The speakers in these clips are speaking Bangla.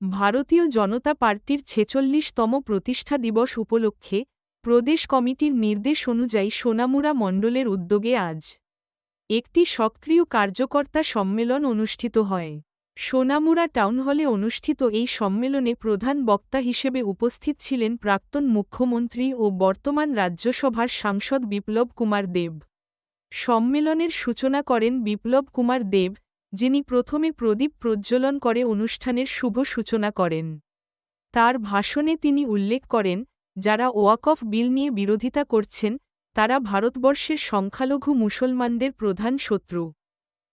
ভারতীয় জনতা পার্টির ছেচল্লিশতম প্রতিষ্ঠা দিবস উপলক্ষে প্রদেশ কমিটির নির্দেশ অনুযায়ী সোনামুড়া মণ্ডলের উদ্যোগে আজ একটি সক্রিয় কার্যকর্তা সম্মেলন অনুষ্ঠিত হয়। সোনামুড়া টাউন হলে অনুষ্ঠিত এই সম্মেলনে প্রধান বক্তা হিসেবে উপস্থিত ছিলেন প্রাক্তন মুখ্যমন্ত্রী ও বর্তমান রাজ্যসভার সাংসদ বিপ্লব কুমার দেব। সম্মেলনের সূচনা করেন বিপ্লব কুমার দেব যিনি প্রথমে প্রদীপ প্রজ্জ্বলন করে অনুষ্ঠানের শুভ সূচনা করেন। তার ভাষণে তিনি উল্লেখ করেন, যারা ওয়াকফ বিল নিয়ে বিরোধিতা করছেন, তারা ভারতবর্ষের সংখ্যালঘু মুসলমানদের প্রধান শত্রু।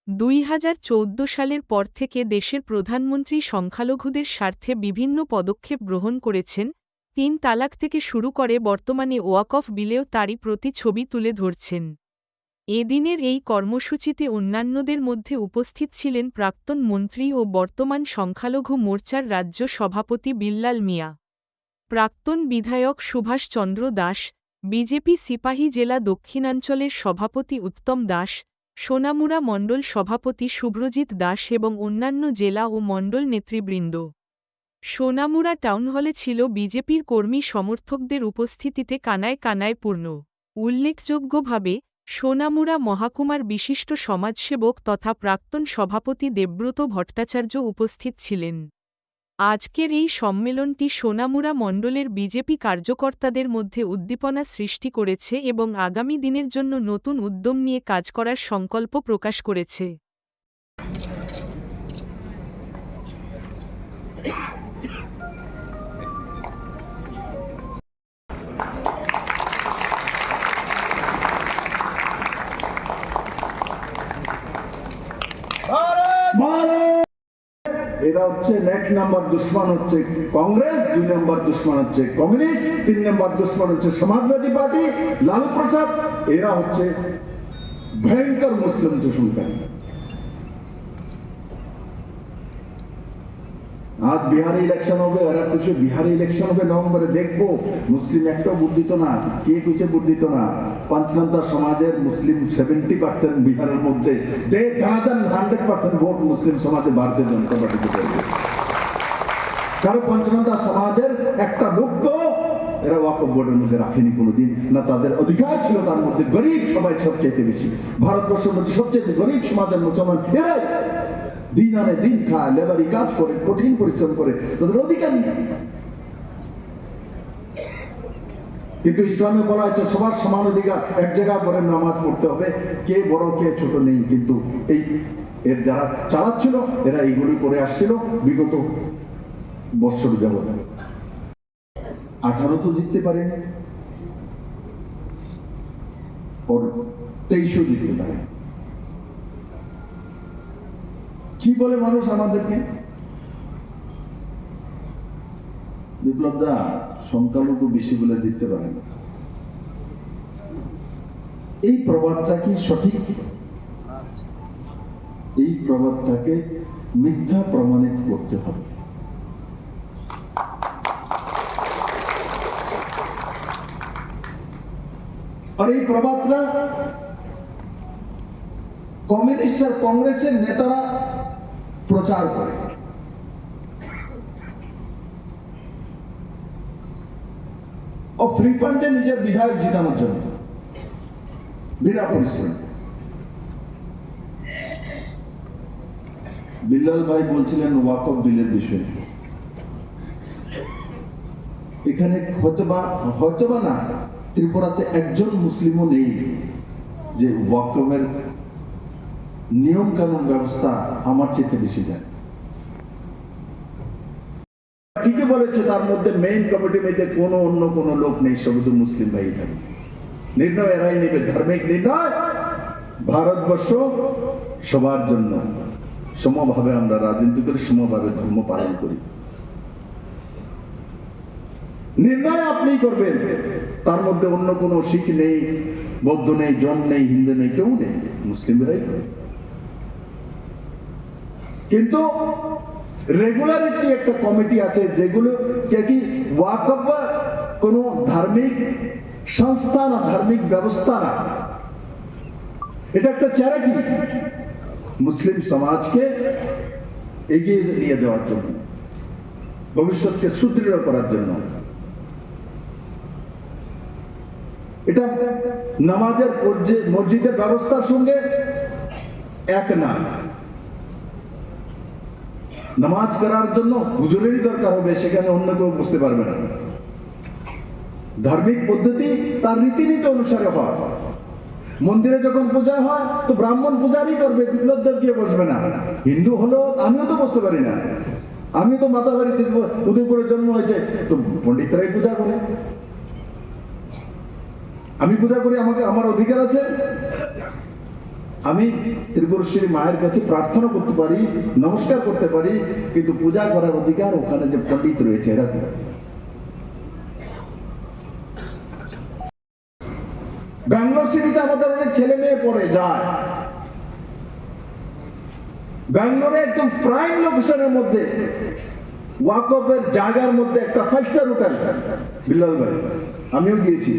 দুই হাজার চৌদ্দ সালের পর থেকে দেশের প্রধানমন্ত্রী সংখ্যালঘুদের স্বার্থে বিভিন্ন পদক্ষেপ গ্রহণ করেছেন, তিন তালাক থেকে শুরু করে বর্তমানে ওয়াকফ বিলেও তারই প্রতি ছবি তুলে ধরছেন। এদিনের এই কর্মসূচিতে অন্যান্যদের মধ্যে উপস্থিত ছিলেন প্রাক্তন মন্ত্রী ও বর্তমান সংখ্যালঘু মোর্চার রাজ্য সভাপতি বিল্লাল মিয়া। প্রাক্তন বিধায়ক সুভাষচন্দ্র দাস, বিজেপি সিপাহী জেলা দক্ষিণাঞ্চলের সভাপতি উত্তম দাস সোনামুরা মণ্ডল সভাপতি শুভ্রজিৎ দাস এবং অন্যান্য জেলা ও মণ্ডল নেতৃবৃন্দ। সোনামুরা টাউন হলে ছিল বিজেপির কর্মী সমর্থকদের উপস্থিতিতে কানায় কানায় পূর্ণ। উল্লেখযোগ্যভাবে সোনামুড়া মহাকুমার বিশিষ্ট সমাজসেবক তথা প্রাক্তন সভাপতি দেবব্রত ভট্টাচার্য উপস্থিত ছিলেন। আজকের এই সম্মেলনটি সোনামুড়া মণ্ডলের বিজেপি কার্যকর্তাদের মধ্যে উদ্দীপনা সৃষ্টি করেছে এবং আগামী দিনের জন্য নতুন উদ্যম নিয়ে কাজ করার সংকল্প প্রকাশ করেছে। এরা হচ্ছে এক নাম্বার দুশ্মন হচ্ছে কংগ্রেস, দুই নম্বর দুশ্মন হচ্ছে কমিউনিস্ট, তিন নম্বর দুশ্মন হচ্ছে সমাজবাদী পার্টি, লালু প্রসাদ, এরা হচ্ছে ভয়ঙ্কর মুসলিম দুশ্মনকারী আজ বিহারে ইলেকশন হবে ওরা কিছু বিহারে ইলেকশন হবে, নভেম্বরে দেখব। মুসলিম একটাও বুদ্ধিত না, কে কিছু বুদ্ধিত না। পঞ্চনন্দা সমাজের মুসলিম সেভেন্টি পার্সেন্ট বিহারের মধ্যে হান্ড্রেড পার্সেন্ট ভোট মুসলিম সমাজে ভারতীয় জনতা পার্টিকে দেবে। কারণ পঞ্চনন্দা সমাজের একটা লক্ষ্য, এরা ওয়াকফ বোর্ডের মধ্যে রাখেনি কোনোদিন। না তাদের অধিকার ছিল, তার মধ্যে গরিব সবাই সবচেয়ে বেশি। ভারতবর্ষের মধ্যে সবচেয়ে গরিব সমাজের মুসলমান এরাই। দিন আনে দিন খায়, লেবারি কাজ করে, কঠিন পরিশ্রম করে, তাদের অধিকার নেই। কিন্তু ইসলামে বলা হয়েছে, সবার সমান অধিকার, এক জায়গায় করে নামাজ পড়তে হবে। কে বড়, কে ছোট নেই, কিন্তু এই এর যারা চালাচ্ছিল, এরা এইগুলি করে আসছিল বিগত বৎসর যাবত আঠারো তো জিততে পারেন তেইশও জিততে পারে। কি বলে মানুষ আমাদেরকে? বিপ্লব দা সংখ্যালঘু বেশি বলে জিততে পারে না এই প্রবাদটা কি সঠিক? এই প্রবাদটাকে মিথ্যা প্রমাণিত করতে হবে। আর এই প্রবাদটা কমিউনিস্ট আর কংগ্রেসের নেতারা প্রচার করে। ও ফ্রি ফান্ডে নিজের বিধায়ক জিতানোর জন্য। বিনা পরিশ্রম। বিল্লাল ভাই বলছিলেন ওয়াকফ বিলের বিষয়ে। এখানে হয়তোবা হয়তোবা না, ত্রিপুরাতে একজন মুসলিমও নেই যে ওয়াকফের নিয়ম কানুন ব্যবস্থা আমার চেয়ে বেশি জানে ঠিকই বলেছে, তার মধ্যে মেইন কমিটির মধ্যে কোনো অন্য কোনো লোক নেই শুধু মুসলিম ভাই থাকে। নির্ণয় এরাই নেবে, ধার্মিক নির্ণয়, ভারতবর্ষ সবার জন্য। সমভাবে আমরা রাজনীতি করি, সমভাবে ধর্ম পালন করি। নির্ণয় আপনি করবেন। তার মধ্যে অন্য কোনো শিখ নেই, বৌদ্ধ নেই, জন নেই, হিন্দু নেই, কেউ নেই, মুসলিমরাই কিন্তু রেগুলারিটি একটা কমিটি আছে যেগুলো কে ওয়াকফ কোনো ধার্মিক সংস্থা না, ধার্মিক ব্যবস্থা না। এটা একটা চ্যারিটি মুসলিম সমাজকে এগিয়ে নিয়ে যাওয়ার জন্য, ভবিষ্যৎকে সুদৃঢ় করার জন্য। এটা নামাজের মসজিদের ব্যবস্থার সঙ্গে এক না। নামাজ করার জন্য হুজুরেরই দরকার হবে, সেখানে অন্য কেউ বুঝতে পারবে না। ধার্মিক পদ্ধতি তার রীতিনীতি অনুসারে হয়। মন্দিরে যখন পূজা হয়, তো ব্রাহ্মণ পূজারই করবে, বিপ্লবদেব গিয়ে বসবে না। হিন্দু হলেও আমিও তো বসতে পারি না। আমি তো মাতা বাড়িতে উদয়পুরে জন্ম হয়েছে, তো পণ্ডিতরাই পূজা করে। আমি পূজা করি, আমাকে, আমার অধিকার আছে। আমি ত্রিপুরেশ্বরী মায়ের কাছে প্রার্থনা করতে পারি, নমস্কার করতে পারি, কিন্তু পূজা করার অধিকার ওখানে যে পণ্ডিত রয়েছে, এরা ব্যাঙ্গালোর সিটিতে আমাদের অনেক ছেলে মেয়ে পড়ে, যায়। ব্যাঙ্গালোরে একদম প্রাইম লোকেশনের মধ্যে, ওয়াকফের জায়গার মধ্যে একটা ফাইভ স্টার হোটেল বিল্লাল ভাই। আমিও গিয়েছি।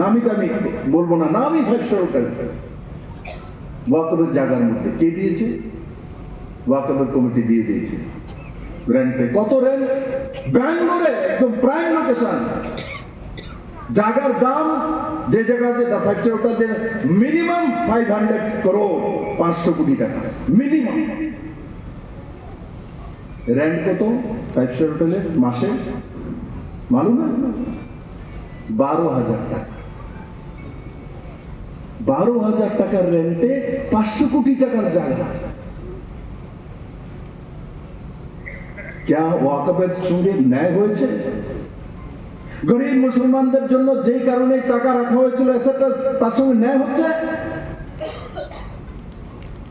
নামি আমি বলব না, নামই ফাইভ স্টার হোটেল ওয়াকফের জায়গার মধ্যে কে দিয়েছে? ওয়াকফের কমিটি দিয়ে দিয়েছে। রেন্টে। কত রেন্ট? ব্যাঙ্গালোরে, একদম প্রাইম লোকেশন জায়গার দাম যে জায়গাতে five star hotel minimum five hundred crore পাঁচশো কোটি টাকা। মিনিমাম রেন্ট কত? ফাইভ স্টার হোটেলে মাসে? মালুম বারো হাজার টাকা। বারো হাজার টাকার রেন্টে পাঁচশো কোটি টাকার জায়গা। ওয়াকফের সঙ্গে ন্যায় হয়েছে গরিব মুসলমানদের জন্য যেই কারণে টাকা রাখা হয়েছিল সেটা তার সঙ্গে ন্যায় হচ্ছে?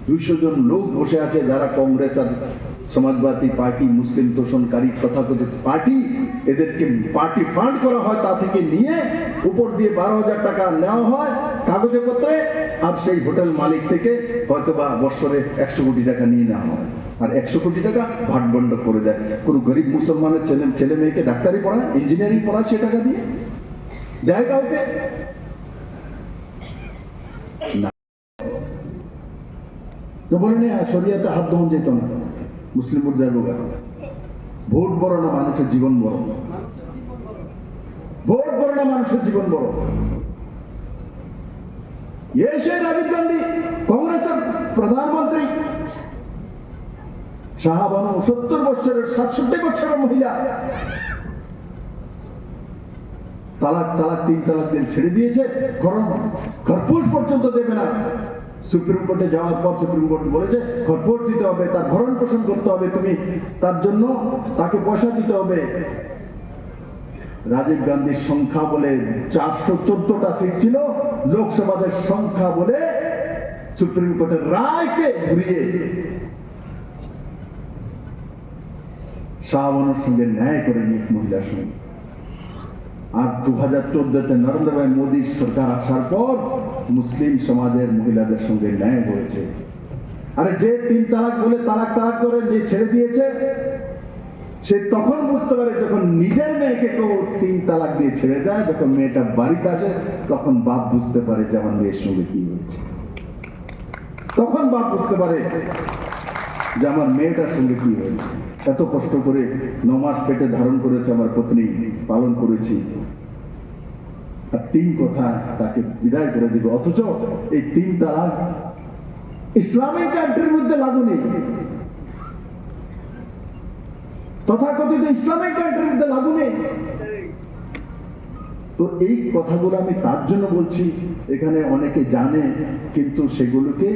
দুইশো জন লোক বসে আছে যারা কংগ্রেস আর সমাজবাদী পার্টি, মুসলিম তোষণকারী তথাকথিত পার্টি, এদেরকে পার্টি ফান্ড করা হয়, তা থেকে নিয়ে উপর দিয়ে বারো হাজার টাকা নেওয়া হয়। কাগজে পত্রে, আর সেই হোটেল মালিক থেকে হয়তো বা বৎসরে একশো কোটি টাকা নিয়ে নেওয়া হয়। আর একশো কোটি টাকা ভাটবন্ড করে দেয়। কোনো গরিব মুসলমানের ছেলে ছেলে মেয়েকে ডাক্তারি পড়ায় ইঞ্জিনিয়ারিং পড়ায় সে টাকা দিয়ে? দেয় কাউকে? না। বলে শরিয়াতে হাত দমন যেত না। মুসলিম বোর্ড যাব ভোট বড় না মানুষের জীবন বড়? ভোট বড় না মানুষের জীবন বড়? সেই রাজীব গান্ধী কংগ্রেসের প্রধানমন্ত্রী শাহবানু সত্তর বছরের, সাতষট্টি বছরের মহিলা, তালাক তালাক তিন তালাক দিন ছেড়ে দিয়েছে খরম খরপুষ পর্যন্ত দেবে না। সুপ্রিম কোর্টে যাওয়ার পর সুপ্রিম কোর্ট বলেছে খরপুষ দিতে হবে, তার ভরণ পোষণ করতে হবে তুমি, তার জন্য তাকে পয়সা দিতে হবে। রাজীব গান্ধীর সংখ্যা বলে চারশো চোদ্দটা সিট ছিল লোকসভাদের সংখ্যা বলে সুপ্রিম কোর্টের রায়কে ঘুরিয়ে শাহবানুর সঙ্গে ন্যায় করে নিয়ে মহিলার সঙ্গে আর দু হাজার চোদ্দতে নরেন্দ্র ভাই মোদী সরকার আসার পর মুসলিম সমাজের মহিলাদের সঙ্গে ন্যায় করেছে। আরে যে তিন তালাক বলে তালাক তালাক করে ছেড়ে দিয়েছে সে তখন বুঝতে পারে যখন নিজের মেয়েকে কেউ তিন তালাক দিয়ে ছেড়ে দেয়, যখন মেয়েটা বাড়িতে আসে, তখন বাপ বুঝতে পারে যে আমার মেয়ের সঙ্গে কি হয়েছে। তখন বাপ বুঝতে পারে যে আমার মেয়েটার সঙ্গে কি হয়েছে। এত কষ্ট করে নমাস পেটে ধারণ করেছে আমার পত্নী, পালন করেছি। আর তিন কথা তাকে বিদায় করে দিবে। অথচ এই তিন তালাক ইসলামিক কান্ট্রির মধ্যে লাগু নেই। তথাকথিত ইসলামিক কান্ট্রির মধ্যে লাগু নেই। তো এই কথাগুলো আমি তার জন্য বলছি, এখানে অনেকে জানে, কিন্তু সেগুলোকে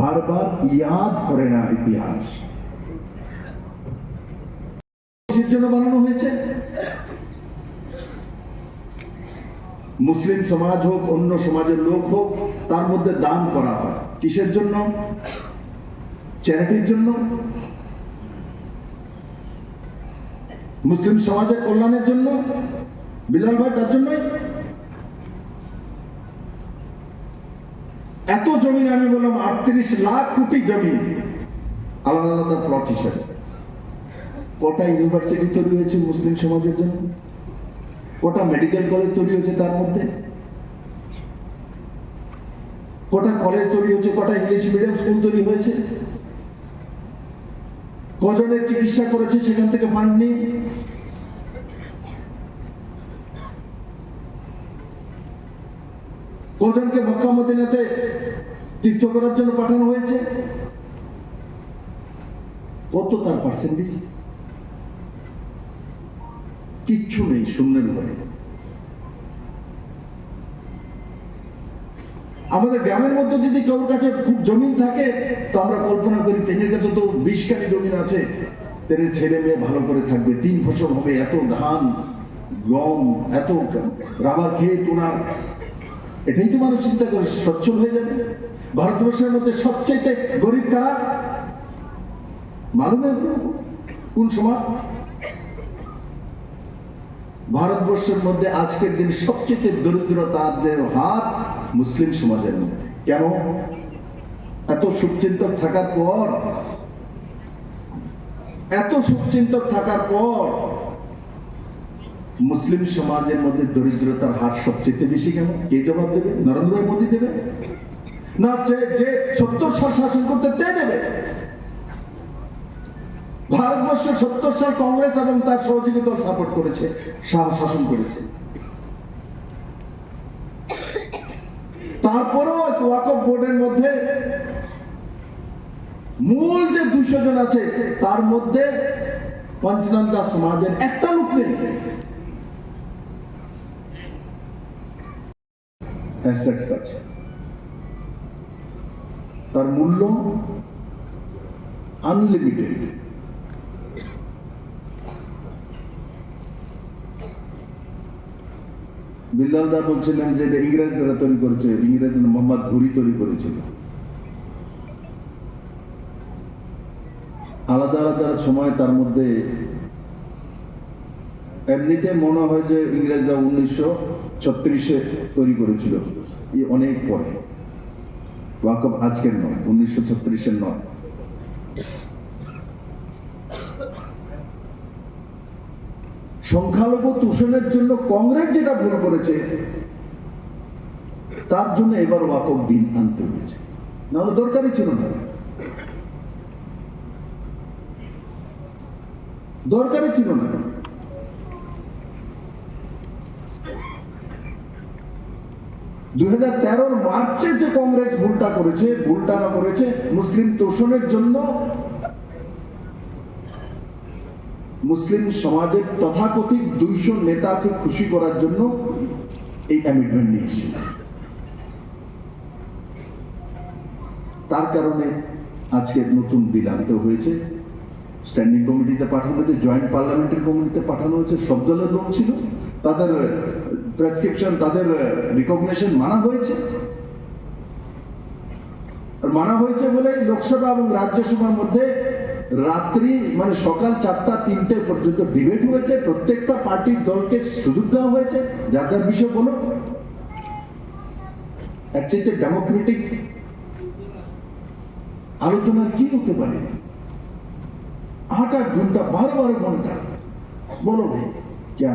বারবার ইয়াদ করে না ইতিহাস। জন্য বানানো হয়েছে? মুসলিম সমাজ হোক, অন্য সমাজের লোক হোক, তার মধ্যে দান করা হয়। কিসের জন্য? চ্যারিটির জন্য? মুসলিম সমাজের কল্যাণের জন্য, বিলাল ভাই তার জন্যই? এত জমি আমি বললাম, আটত্রিশ লাখ কোটি জমি। আলাদা আলাদা প্লট হিসেবে। কটা ইউনিভার্সিটি তৈরি হয়েছে মুসলিম সমাজের জন্য? কটা মেডিকেল কলেজ তৈরি হয়েছে তার মধ্যে? কটা কলেজ তৈরি হয়েছে, কটা ইংলিশ মিডিয়াম স্কুল তৈরি হয়েছে? কজনের চিকিৎসা করেছে সেখান থেকে ফান্ড নিয়ে কজনকে মক্কা মদিনাতে তীর্থ করার জন্য পাঠানো হয়েছে? কত তার পার্সেন্টেজ কিচ্ছু নেই শূন্যের উপরে আমাদের গ্রামের মধ্যে যদি কারোর কাছে খুব জমিন থাকে, তো আমরা কল্পনা করি তেনের কাছে তো বিশ কানি জমিন আছে। তেনের ছেলে মেয়ে ভালো করে থাকবে, তিন ফসল হবে, এত ধান, গম, এত রাবার খেয়ে তোনার এটাই তো মানুষ চিন্তা করে, সচ্ছল হয়ে যাবে। ভারতবর্ষের মধ্যে সবচাইতে গরিব কারা? মালুম কোন সমাজ? ভারতবর্ষের মধ্যে আজকের দিন সবচেয়ে দরিদ্রতার হাত মুসলিম সমাজের মধ্যে। কেন? এত সুচিন্তক থাকার পর, এত সুচিন্তক থাকার পর মুসলিম সমাজের মধ্যে দরিদ্রতার হার সবচেয়ে বেশি কেন? কে জবাব দেবে? নরেন্দ্র মোদী দেবে? না, যে সত্তর সাল শাসন করতে তে দেবে? ভারতবর্ষ সত্তর সাল কংগ্রেস এবং তার সহযোগী দল সাপোর্ট করেছে শাসন করেছে। তারপরেও ওয়াকফ বোর্ডের মধ্যে মূল যে দুশো জন আছে, তার মধ্যে পঞ্চনন্দা সমাজের একটা লোক নেই। অ্যাসেটস আছে তার মূল্য আনলিমিটেড বিল্লাল দা বলছিলেন যে এটা ইংরেজরা তৈরি করেছে, ইংরেজ মোহাম্মদ ঘুরি তৈরি করেছিল। আলাদা আলাদা সময় তার মধ্যে এমনিতে মনে হয় যে ইংরেজরা উনিশশো ছত্রিশে তৈরি করেছিল। এই অনেক পরে। ওয়াকফ আজকের নয়, উনিশশো ছত্রিশের নয়। সংখ্যালঘু তুষণের জন্য কংগ্রেস যেটা ভুল করেছে, তার জন্য এবার ওয়াকফ বিল আনতে হয়েছে। নাহলে দরকারই ছিল না। দরকারই ছিল না। দুই হাজার তেরোর মার্চে যে কংগ্রেস ভুলটা করেছে, ভুলটা না করেছে মুসলিম তোষণের জন্য মুসলিম সমাজের তথাকথিত দুইশো নেতাকে খুশি করার জন্য এই অ্যামেন্ডমেন্ট নিয়েছিল তার কারণে আজকে নতুন বিল আনতে হয়েছে স্ট্যান্ডিং কমিটিতে পাঠানো হয়েছে জয়েন্ট পার্লামেন্টারি কমিটিতে পাঠানো হয়েছে, সব দলের লোক ছিল। তাদের প্রেসক্রিপশন তাদের রিকগনিশন মানা হয়েছে। মানা হয়েছে বলে লোকসভা এবং রাজ্যসভার মধ্যে রাত্রি মানে সকাল চারটা, তিনটে পর্যন্ত ডিবেট হয়েছে। প্রত্যেকটা পার্টির দলকে সুযোগ দেওয়া হয়েছে। যার যার বিষয় বলো। এর ডেমোক্রেটিক আলোচনা কি হতে পারে? আট আট ঘণ্টা, বারো বারো ঘণ্টা। বলো ভাই क्या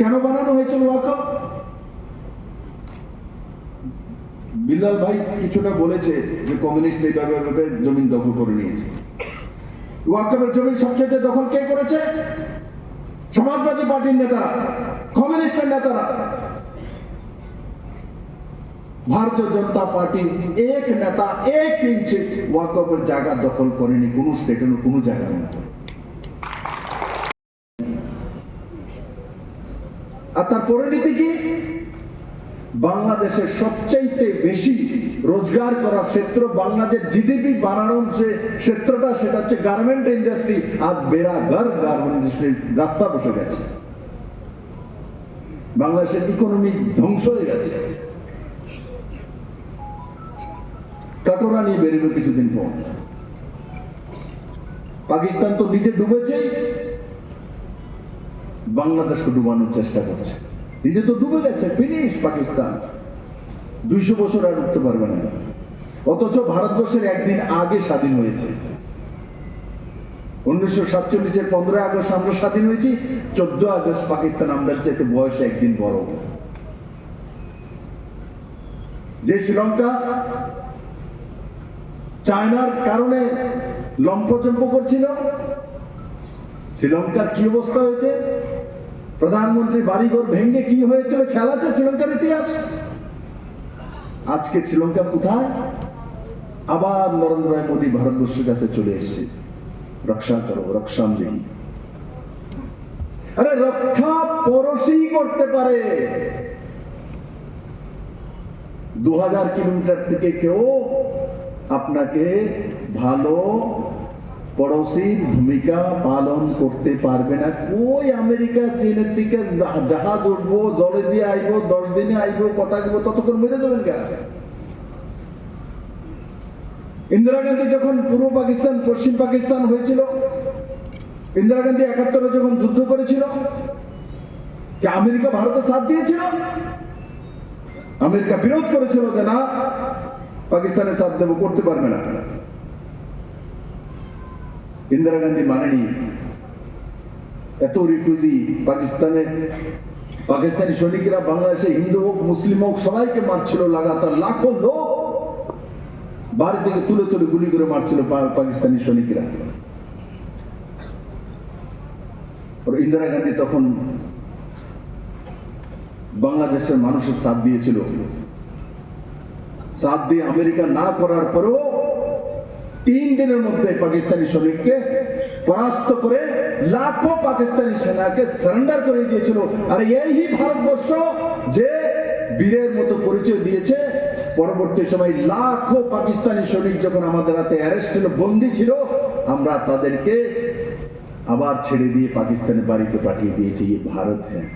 কেন বানানো হয়েছিল ওয়াকফ বিল্লাল ভাই কিছুটা বলেছে যে কমিউনিস্ট এইভাবে এভাবে জমিন দখল করে নিয়েছে। ওয়াকফের জমিন সবচেয়ে দখল কে করেছে? সমাজবাদী পার্টির নেতারা, কমিউনিস্টের নেতারা। ভারতীয় জনতা পার্টি এক নেতা, এক ইঞ্চি ওয়াকফের জায়গা দখল করেনি, কোনো স্টেটের কোনো জায়গা নেই আর তার পরিণতি কি? বাংলাদেশের সবচাইতে বেশি রোজগার করার ক্ষেত্র বাংলাদেশ জিডিপি বাড়ানোর যে ক্ষেত্রটা, সেটা হচ্ছে গার্মেন্ট ইন্ডাস্ট্রি আজ বেড়াঘর গার্মেন্ট ইন্ডাস্ট্রির রাস্তা বসে গেছে। বাংলাদেশের ইকোনমি ধ্বংস হয়ে গেছে। কাটোরা নিয়ে বেরোবে কিছুদিন পর। পাকিস্তান তো নিজে ডুবেছেই। বাংলাদেশকে ডুবানোর চেষ্টা করছে। নিজে তো ডুবে গেছে, ফিনিশ পাকিস্তান। দুইশো বছর আর উঠতে পারবে না। অথচ ভারতবর্ষের একদিন আগে স্বাধীন হয়েছে। উনিশশো সাতচল্লিশের পনেরোই আগস্ট আমরা স্বাধীন হয়েছি চোদ্দ আগস্ট পাকিস্তান আমরা যেতে বয়সে একদিন বড়। যে শ্রীলঙ্কা চায়নার কারণে লম্পচম্প করছিল, শ্রীলঙ্কার কি অবস্থা হয়েছে? প্রধানমন্ত্রী বাড়িঘর ভেঙ্গে কি হয়েছিল খেয়াল আছে শ্রীলঙ্কার ইতিহাস? আজকে শ্রীলঙ্কা কোথায়? আবার নরেন্দ্র রায় মোদী ভারতবর্ষ যাতে চলে এসছে। রক্ষা করো রক্ষাম আরে রক্ষা পরশই করতে পারে। দু হাজার কিলোমিটার থেকে কেউ আপনাকে ভালো পড়োশির ভূমিকা পালন করতে পারবে না। কই আমেরিকা চীনের দিকে জাহাজ উঠবো, জলে দিয়ে আইবো, দশ দিনে আইবো, কথা দিব ততক্ষণ মেরে দেবেন গা ইন্দিরা গান্ধী যখন পূর্ব পাকিস্তান, পশ্চিম পাকিস্তান হয়েছিল, ইন্দিরা গান্ধী একাত্তরে যখন যুদ্ধ করেছিল, কি আমেরিকা ভারতে সাথ দিয়েছিল? আমেরিকা বিরোধ করেছিল যে না পাকিস্তানের সাথ দেব, করতে পারবে না। ইন্দিরা গান্ধী মানেনি এত রিফিউজি পাকিস্তানে পাকিস্তানি সৈনিকরা বাংলাদেশে হিন্দু হোক মুসলিম হোক, সবাইকে মারছিল লাগাতার, লাখো লোক বাড়ি থেকে তুলে তুলে গুলি করে মারছিল পাকিস্তানি সৈনিকরা ইন্দিরা গান্ধী তখন বাংলাদেশের মানুষের সাথ দিয়েছিল। সাথ দিয়ে আমেরিকা না করার পরেও তিন দিনের মধ্যে পাকিস্তানি সৈনিককে পরাস্ত করে লাখো পাকিস্তানি সেনাকে সারেন্ডার করে দিয়েছিল। আর এই ভারতবর্ষ যে বীরের মতো পরিচয় দিয়েছে, পরবর্তী সময় লাখো পাকিস্তানি সৈনিক যখন আমাদের হাতে অ্যারেস্ট ছিল, বন্দী ছিল, আমরা তাদেরকে আবার ছেড়ে দিয়ে পাকিস্তানের বাড়িতে পাঠিয়ে দিয়েছি ভারত হ্যাঁ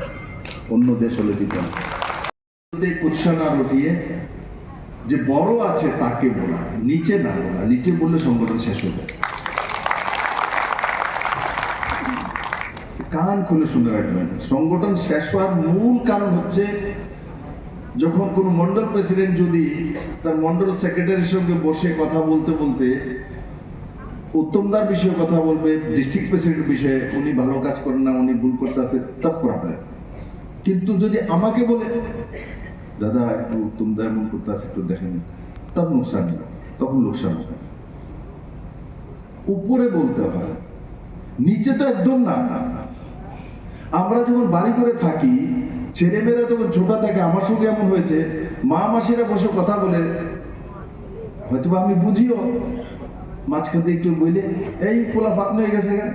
অন্য দেশ হলে দিত না। কুৎসা না যে বড় আছে তাকে বলা, নিচে না বলা, নিচে বললে সংগঠন শেষ হয়ে যায়। কান খুলে শুনে রাখবেন, সংগঠন শেষ হওয়ার মূল কারণ হচ্ছে যখন কোনো মন্ডল প্রেসিডেন্ট যদি তার মন্ডল সেক্রেটারির সঙ্গে বসে কথা বলতে বলতে উত্তমদার বিষয়ে কথা বলবে, ডিস্ট্রিক্ট প্রেসিডেন্ট বিষয়ে উনি ভালো কাজ করেন না, উনি ভুল করতে আছে তব প্রবলেম কিন্তু যদি আমাকে বলে দাদা, একটু উত্তমদা এমন করতে আছে, একটু দেখেন। তব লোকসান তখন লোকসান হবে উপরে বলতে হয়, নিচে তো একদম না। আমরা যখন বাড়ি করে থাকি, ছেলেমেয়েরা যখন ছোট থাকে আমার সঙ্গে এমন হয়েছে। মা, মাসিরা বসে কথা বলে। হয়তো আমি বুঝিও, মাঝখান দিয়ে একটু বইলে, এই পোলা ফাতন হয়ে গেছে গা।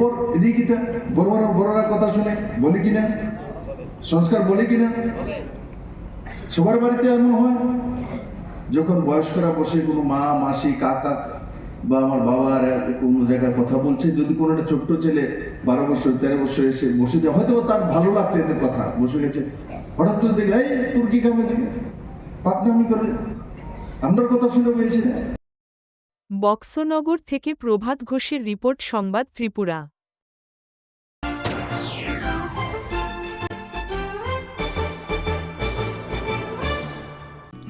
পর এদিকে বড় বড়, বড়রা কথা শুনে, বলি কিনা সংস্কার বলি কিনা সবার বাড়িতে এমন হয়? যখন বয়স্করা বসে কোনো মা, মাসি, কাকা বা আমার বাবা আর কোনো জায়গায় কথা বলছে, যদি কোনো একটা ছোট্ট ছেলে বারো বছর, তেরো বছর এসে বসে যায়, হয়তো তার ভালো লাগছে এদের কথা। বসে গেছে, হঠাৎ করে দেখলে, এই, তোর কি কামে পাপনামি করে? আমরার কথা শুনে পেয়েছি বক্সনগর থেকে প্রভাত ঘোষের রিপোর্ট, সংবাদ ত্রিপুরা।